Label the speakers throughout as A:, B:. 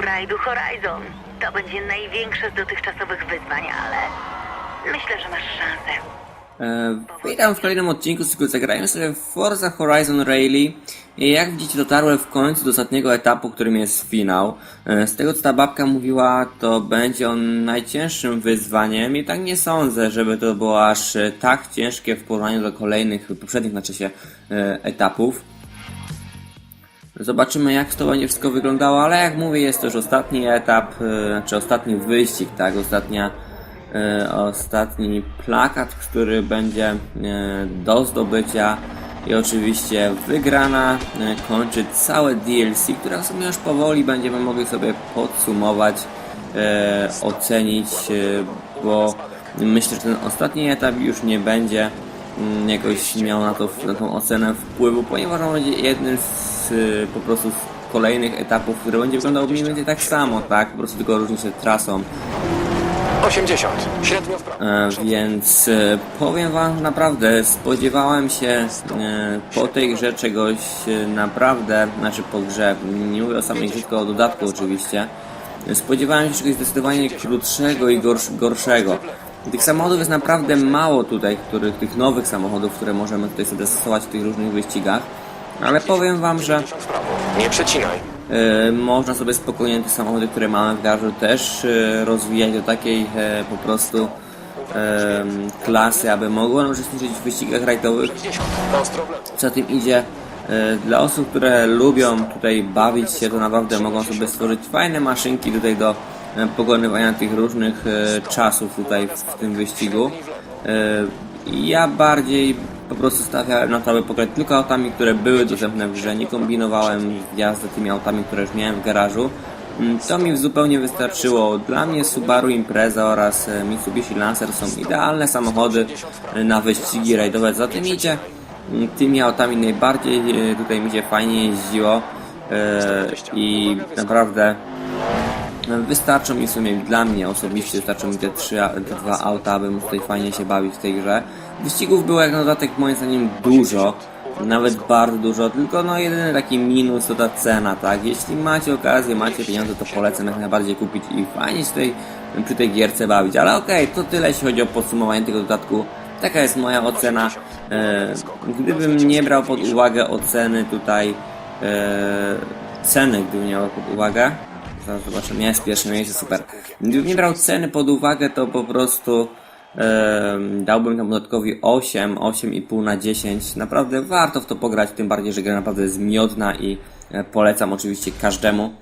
A: rajdu Horizon. To będzie największe z dotychczasowych wyzwań, ale myślę, że masz szansę.
B: E, witam w kolejnym odcinku z cyklu Zagrajmy sobie Forza Horizon Rally. I jak widzicie dotarłem w końcu do ostatniego etapu, którym jest finał. E, z tego co ta babka mówiła, to będzie on najcięższym wyzwaniem i tak nie sądzę, żeby to było aż tak ciężkie w porównaniu do kolejnych, poprzednich znaczy się, e, etapów. Zobaczymy jak to będzie wszystko wyglądało, ale jak mówię jest to już ostatni etap, e, czy ostatni wyścig, tak, ostatnia, e, ostatni plakat, który będzie e, do zdobycia i oczywiście wygrana kończy całe DLC, które w sumie już powoli będziemy mogli sobie podsumować, ocenić, bo myślę, że ten ostatni etap już nie będzie mm, jakoś miał na, to, na tą ocenę wpływu, ponieważ on będzie jednym z po prostu z kolejnych etapów, który będzie wyglądał mniej więcej tak samo, tak? Po prostu tylko różni się trasą.
C: 80. Średnio w prawo.
B: E, więc e, powiem wam naprawdę, spodziewałem się e, po tej grze czegoś e, naprawdę, znaczy po grze, nie mówię o samej grze, tylko o dodatku oczywiście. Spodziewałem się czegoś zdecydowanie krótszego i gorsz, gorszego. Tych samochodów jest naprawdę mało tutaj, których, tych nowych samochodów, które możemy tutaj sobie zastosować w tych różnych wyścigach. Ale powiem wam, że
C: 50 w prawo. Nie przecinaj.
B: E, można sobie spokojnie te samochody, które mamy w garażu też e, rozwijać do takiej e, po prostu e, klasy, aby mogły one uczestniczyć w wyścigach rajdowych.
C: 50. Ostro w lewo.
B: Co tym idzie, e, dla osób, które lubią tutaj bawić się, to naprawdę mogą sobie stworzyć fajne maszynki tutaj do e, pokonywania tych różnych e, czasów tutaj w, w tym wyścigu. E, Ja bardziej po prostu stawiałem na aby pograć tylko autami, które były dostępne w grze. Nie kombinowałem jazdy tymi autami, które już miałem w garażu. Mm, To mi zupełnie wystarczyło. Dla mnie Subaru Impreza oraz e, Mitsubishi Lancer są idealne samochody e, na wyścigi rajdowe. Za tym idzie mm, tymi autami najbardziej e, tutaj mi się fajnie jeździło i naprawdę Wystarczą mi w sumie dla mnie osobiście, wystarczą mi te, trzy, te dwa auta, aby móc tutaj fajnie się bawić w tej grze. Wyścigów było jak na dodatek moim zdaniem dużo, nawet bardzo dużo, tylko no jedyny taki minus to ta cena, tak? Jeśli macie okazję, macie pieniądze, to polecam jak najbardziej kupić i fajnie się tutaj przy tej gierce bawić. Ale okej, to tyle jeśli chodzi o podsumowanie tego dodatku. Taka jest moja ocena. E, gdybym nie brał pod uwagę oceny tutaj e, ceny, gdybym nie brał pod uwagę, Zaraz zobaczymy, jest pierwsze miejsce, super. Gdybym nie brał ceny pod uwagę, to po prostu dałbym tam dodatkowi 8, 8,5 na 10. Naprawdę warto w to pograć, tym bardziej, że gra naprawdę jest miodna i e, polecam oczywiście każdemu.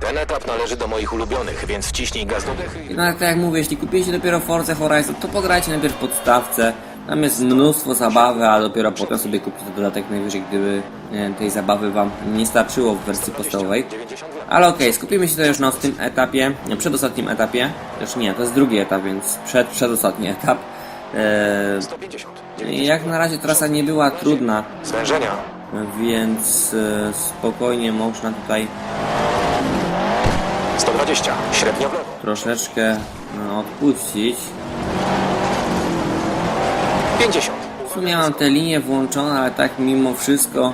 C: Ten etap należy do moich ulubionych, więc wciśnij gaz do dechy.
B: No ale tak jak mówię, jeśli kupiliście dopiero Forza Horizon, to pograjcie najpierw w podstawce. Tam jest mnóstwo zabawy, a dopiero potem sobie kupicie dodatek najwyżej, gdyby e, tej zabawy wam nie starczyło w wersji podstawowej.
C: 90
B: Ale okej, skupimy się już na tym etapie, przedostatnim etapie. Też nie, to jest drugi etap, więc przed, przedostatni etap. Eee,
C: 150.
B: jak na razie trasa nie była trudna, więc e, spokojnie można tutaj
C: 120. Średnio
B: troszeczkę no, odpuścić.
C: 50.
B: W sumie mam te linie włączone, ale tak mimo wszystko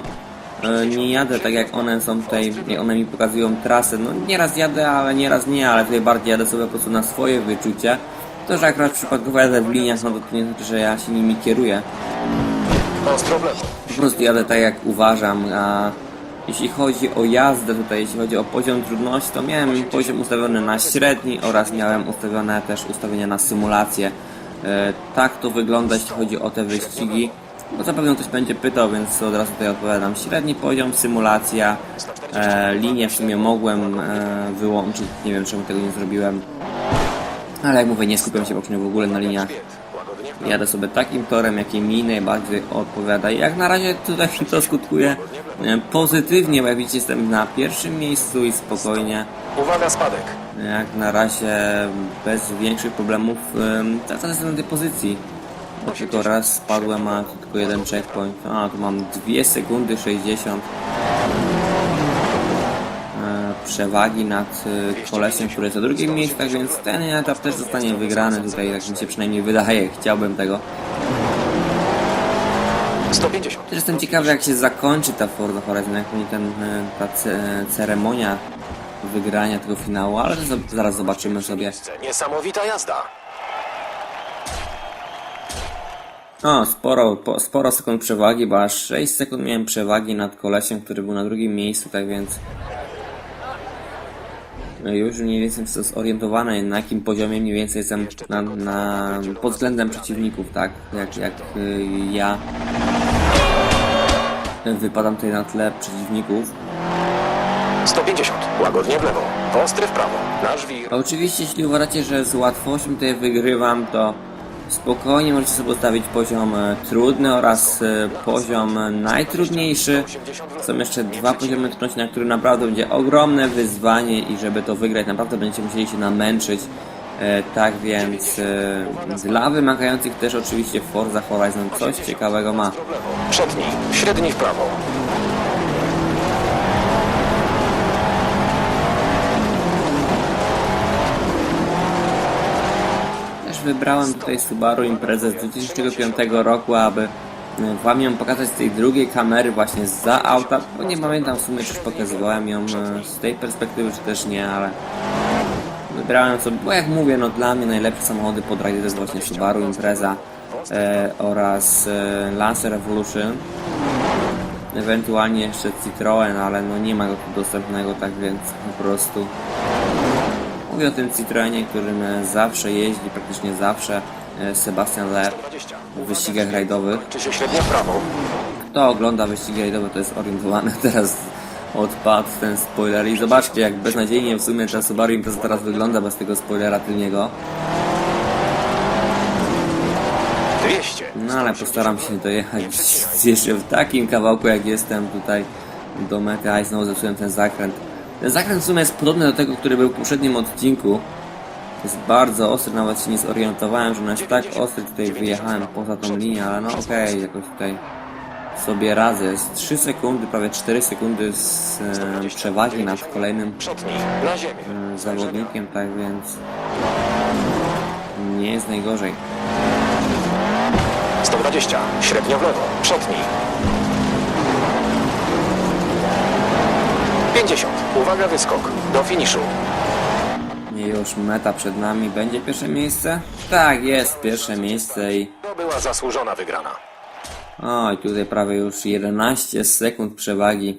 B: e, nie jadę tak jak one są tutaj, jak one mi pokazują trasę. No nieraz jadę, ale nieraz nie, ale tutaj bardziej jadę sobie po prostu na swoje wyczucie. To, że akurat przypadkowo jadę w liniach, no to, to nie znaczy, że ja się nimi kieruję.
C: W lewo.
B: Po prostu jadę tak jak uważam, a jeśli chodzi o jazdę tutaj, jeśli chodzi o poziom trudności, to miałem poziom ustawiony na średni oraz miałem ustawione też ustawienia na symulację. E, tak to wygląda, jeśli chodzi o te wyścigi. Bo zapewne ktoś będzie pytał, więc od razu tutaj odpowiadam. Średni poziom, symulacja, e, w sumie mogłem e, wyłączyć, nie wiem czemu tego nie zrobiłem. Ale jak mówię, nie skupiam się w ogóle na liniach. Jadę sobie takim torem, jaki mi najbardziej odpowiada. I jak na razie tutaj to skutkuje e, pozytywnie, bo jak widzicie jestem na pierwszym miejscu i spokojnie.
C: Uwaga, spadek.
B: Jak na razie bez większych problemów em, tracę na tej pozycji. Bo tylko raz spadłem, a tylko jeden checkpoint. A, tu mam 2 sekundy 60 e, przewagi nad e, kolesiem, który jest na drugim miejscu, tak więc ten etap też zostanie wygrany tutaj, tak mi się przynajmniej wydaje, chciałbym tego.
C: 150.
B: Też jestem ciekawy jak się zakończy ta Forza Horizon, jak będzie ten, e, ta ce- ceremonia wygrania tego finału, ale zaraz zobaczymy sobie.
C: Niesamowita jazda.
B: O, sporo, po, sporo sekund przewagi, bo aż 6 sekund miałem przewagi nad kolesiem, który był na drugim miejscu, tak więc już mniej więcej jestem zorientowany, na jakim poziomie mniej więcej jestem na, na, pod względem przeciwników, tak? Jak, jak y, ja wypadam tutaj na tle przeciwników.
C: 150. Łagodnie w lewo. Ostry w prawo. Nasz wir.
B: A Oczywiście, jeśli uważacie, że z łatwością tutaj wygrywam, to spokojnie możecie sobie ustawić poziom e, trudny oraz e, poziom najtrudniejszy. Są jeszcze dwa poziomy trudności, na których naprawdę będzie ogromne wyzwanie i żeby to wygrać, naprawdę będziecie musieli się namęczyć. E, tak więc dla wymagających też oczywiście Forza Horizon coś ciekawego ma.
C: Przedni. Średni w prawo.
B: Wybrałem tutaj Subaru Imprezę z 2005 roku, aby e, wam ją pokazać z tej drugiej kamery właśnie za auta, bo nie pamiętam w sumie czy pokazywałem ją e, z tej perspektywy czy też nie, ale wybrałem sobie, bo jak mówię, no dla mnie najlepsze samochody pod rajdy to jest właśnie Subaru Impreza e, oraz e, Lancer Evolution. Ewentualnie jeszcze Citroen, ale no nie ma go tu dostępnego, tak więc po prostu Mówię o tym Citroenie, którym zawsze jeździ, praktycznie zawsze e, Sebastian
C: 20.
B: w wyścigach rajdowych. Kto ogląda wyścigi rajdowe, to jest orientowany teraz odpadł ten spoiler i zobaczcie jak beznadziejnie w sumie ta Subaru Impreza teraz wygląda bez tego spoilera tylniego.
C: 200.
B: No ale postaram się dojechać jeszcze w takim kawałku jak jestem tutaj do mety, a znowu zepsułem ten zakręt. Ten zakręt w sumie jest podobny do tego, który był w poprzednim odcinku. Jest bardzo ostry, nawet się nie zorientowałem, że on jest tak ostry, tutaj wyjechałem poza tą linię, ale no okej, jakoś tutaj sobie radzę. Jest 3 sekundy, prawie 4 sekundy z e, przewagi nad kolejnym e, zawodnikiem, tak więc nie jest najgorzej.
C: 120. Średnio w lewo. Przedni. 50. Uwaga, wyskok. Do finiszu.
B: Już meta przed nami. Będzie pierwsze miejsce? Tak, jest pierwsze miejsce i...
C: To była zasłużona wygrana.
B: Oj, tutaj prawie już 11 sekund przewagi.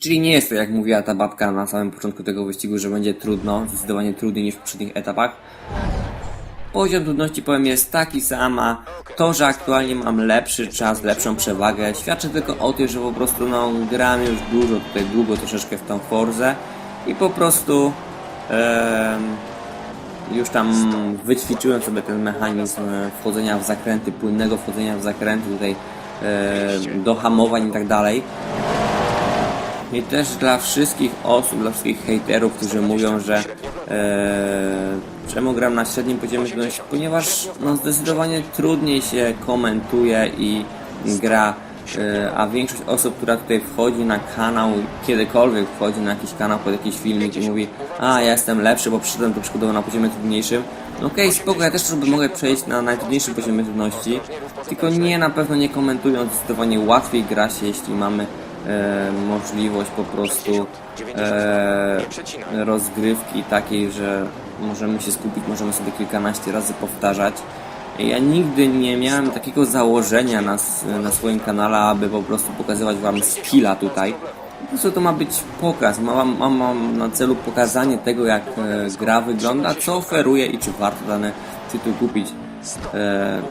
B: Czyli nie jest to, jak mówiła ta babka na samym początku tego wyścigu, że będzie trudno, zdecydowanie trudniej niż w poprzednich etapach. Poziom trudności powiem jest taki sam, a to, że aktualnie mam lepszy czas, lepszą przewagę, świadczy tylko o tym, że po prostu no, gram już dużo, tutaj długo troszeczkę w tą Forzę i po prostu już tam wyćwiczyłem sobie ten mechanizm e, wchodzenia w zakręty, płynnego wchodzenia w zakręty tutaj e, do hamowań i tak dalej. I też dla wszystkich osób, dla wszystkich hejterów, którzy mówią, że e, czemu gram na średnim poziomie trudności, ponieważ no, zdecydowanie trudniej się komentuje i gra, e, a większość osób, która tutaj wchodzi na kanał, kiedykolwiek wchodzi na jakiś kanał pod jakiś filmik i mówi, a ja jestem lepszy, bo przyszedłem tu przykładowo na poziomie trudniejszym, no okej, okay, spoko, ja też mogę przejść na najtrudniejszym poziomie trudności, tylko nie, na pewno nie komentując, zdecydowanie łatwiej gra się, jeśli mamy e, możliwość po prostu e, rozgrywki takiej, że możemy się skupić, możemy sobie kilkanaście razy powtarzać. Ja nigdy nie miałem takiego założenia na, na swoim kanale, aby po prostu pokazywać wam skilla tutaj. Po prostu to ma być pokaz, mam, mam, mam na celu pokazanie tego, jak e, gra wygląda, co oferuje i czy warto dany tytuł kupić. E,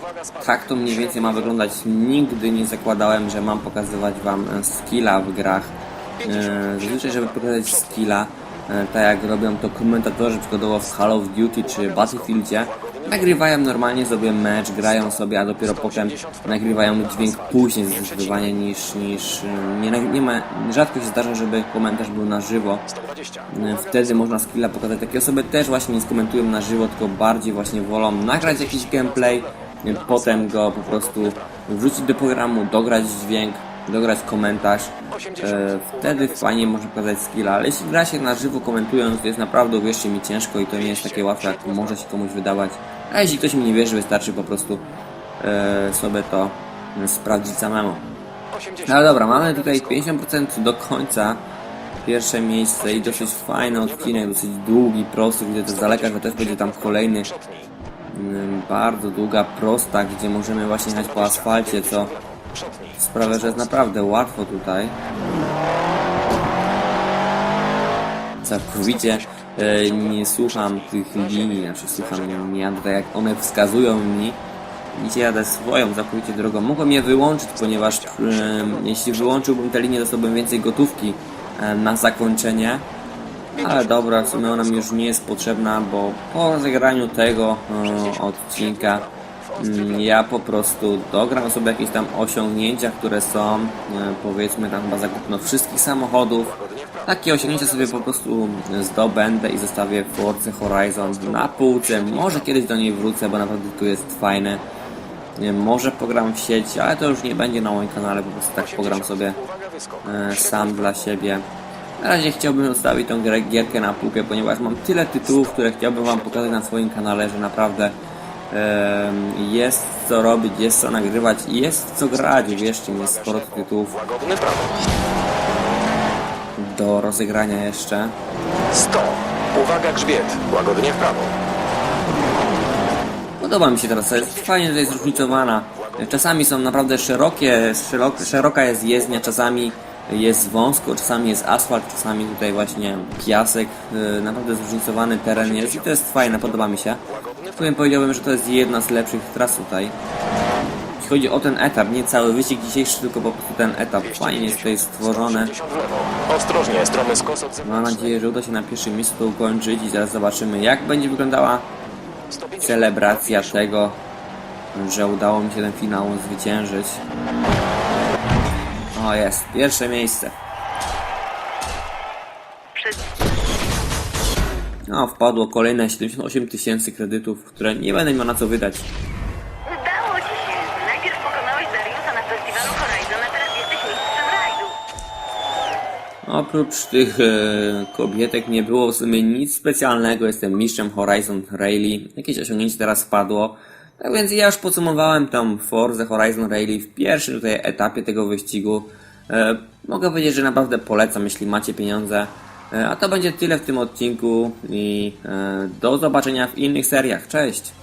B: tak to mniej więcej ma wyglądać. Nigdy nie zakładałem, że mam pokazywać wam e, skilla w grach. E, zazwyczaj, żeby pokazać skilla, tak jak robią to komentatorzy przykładowo w Call of Duty czy Battlefieldzie, nagrywają normalnie sobie mecz, grają sobie, a dopiero potem nagrywają dźwięk później zdecydowanie niż, niż e, nie, nie ma, rzadko się zdarza, żeby komentarz był na żywo.
C: 120.
B: E, Wtedy można skilla pokazać. Takie osoby też właśnie nie skomentują na żywo, tylko bardziej właśnie wolą nagrać jakiś gameplay, e, potem go po prostu wrzucić do programu, dograć dźwięk, dograć komentarz. E, Wtedy fajnie można pokazać skilla, ale jeśli gra się na żywo komentując, to jest naprawdę, uwierzcie mi, ciężko i to nie jest takie łatwe, jak może się komuś wydawać. A jeśli ktoś mi nie wierzy, wystarczy po prostu e, sobie to e, sprawdzić samemu.
C: 80.
B: No dobra, mamy tutaj 50% do końca pierwsze miejsce i dosyć fajny odcinek, dosyć długi, prosty, widzę to z daleka, że też będzie tam kolejny mm, bardzo długa prosta, gdzie możemy właśnie jechać po asfalcie, co
C: Przodnij.
B: sprawia, że jest naprawdę łatwo tutaj. Całkowicie e, nie słucham tych linii, znaczy słucham, tak jak one wskazują mi. Dzisiaj jadę swoją całkowicie drogą. Mogłem je wyłączyć, ponieważ e, jeśli wyłączyłbym te linie, dostałbym więcej gotówki e, na zakończenie. Ale dobra, w sumie ona mi już nie jest potrzebna, bo po rozegraniu tego e, odcinka ja po prostu dogram sobie jakieś tam osiągnięcia, które są, e, powiedzmy tam chyba za kupno wszystkich samochodów. Takie osiągnięcia sobie po prostu zdobędę i zostawię Forza Horizon na półce. Może kiedyś do niej wrócę, bo naprawdę tu jest fajne. Wiem, może pogram w sieci, ale to już nie będzie na moim kanale, po prostu tak pogram sobie e, sam dla siebie. Na razie chciałbym zostawić tą gierkę na półkę, ponieważ mam tyle tytułów, które chciałbym Wam pokazać na swoim kanale, że naprawdę jest co robić, jest co nagrywać i jest co grać. Wierzcie mi, jest sporo tytułów do rozegrania jeszcze.
C: 100. Uwaga, grzbiet. Łagodnie w prawo.
B: Podoba mi się teraz, jest fajnie, że jest zróżnicowana. Czasami są naprawdę szerokie, szerok, szeroka jest jezdnia, czasami jest wąsko, czasami jest asfalt, czasami tutaj właśnie piasek. Yy, Naprawdę zróżnicowany teren jest i to jest fajne, podoba mi się. Powiem, powiedziałbym, że to jest jedna z lepszych tras tutaj. Jeśli chodzi o ten etap, nie cały wyścig dzisiejszy, tylko po prostu ten etap. Fajnie jest tutaj stworzone.
C: 180 w lewo. Ostrożnie, stromy skos od
B: Mam nadzieję, że uda się na pierwszym miejscu to ukończyć i zaraz zobaczymy, jak będzie wyglądała
C: 150.
B: celebracja tego, że udało mi się ten finał zwyciężyć. O jest, pierwsze miejsce. No, wpadło kolejne 78 tysięcy kredytów, które nie będę miał na co wydać.
A: Udało ci się. Najpierw pokonałeś Dariusa na festiwalu Horizon, a teraz jesteś mistrzem rajdu.
B: Oprócz tych e, kobietek nie było w sumie nic specjalnego. Jestem mistrzem Horizon Rally. Jakieś osiągnięcie teraz wpadło. Tak więc ja już podsumowałem tą Forza Horizon Rally w pierwszym tutaj etapie tego wyścigu. E, mogę powiedzieć, że naprawdę polecam, jeśli macie pieniądze. E, a to będzie tyle w tym odcinku i e, do zobaczenia w innych seriach. Cześć!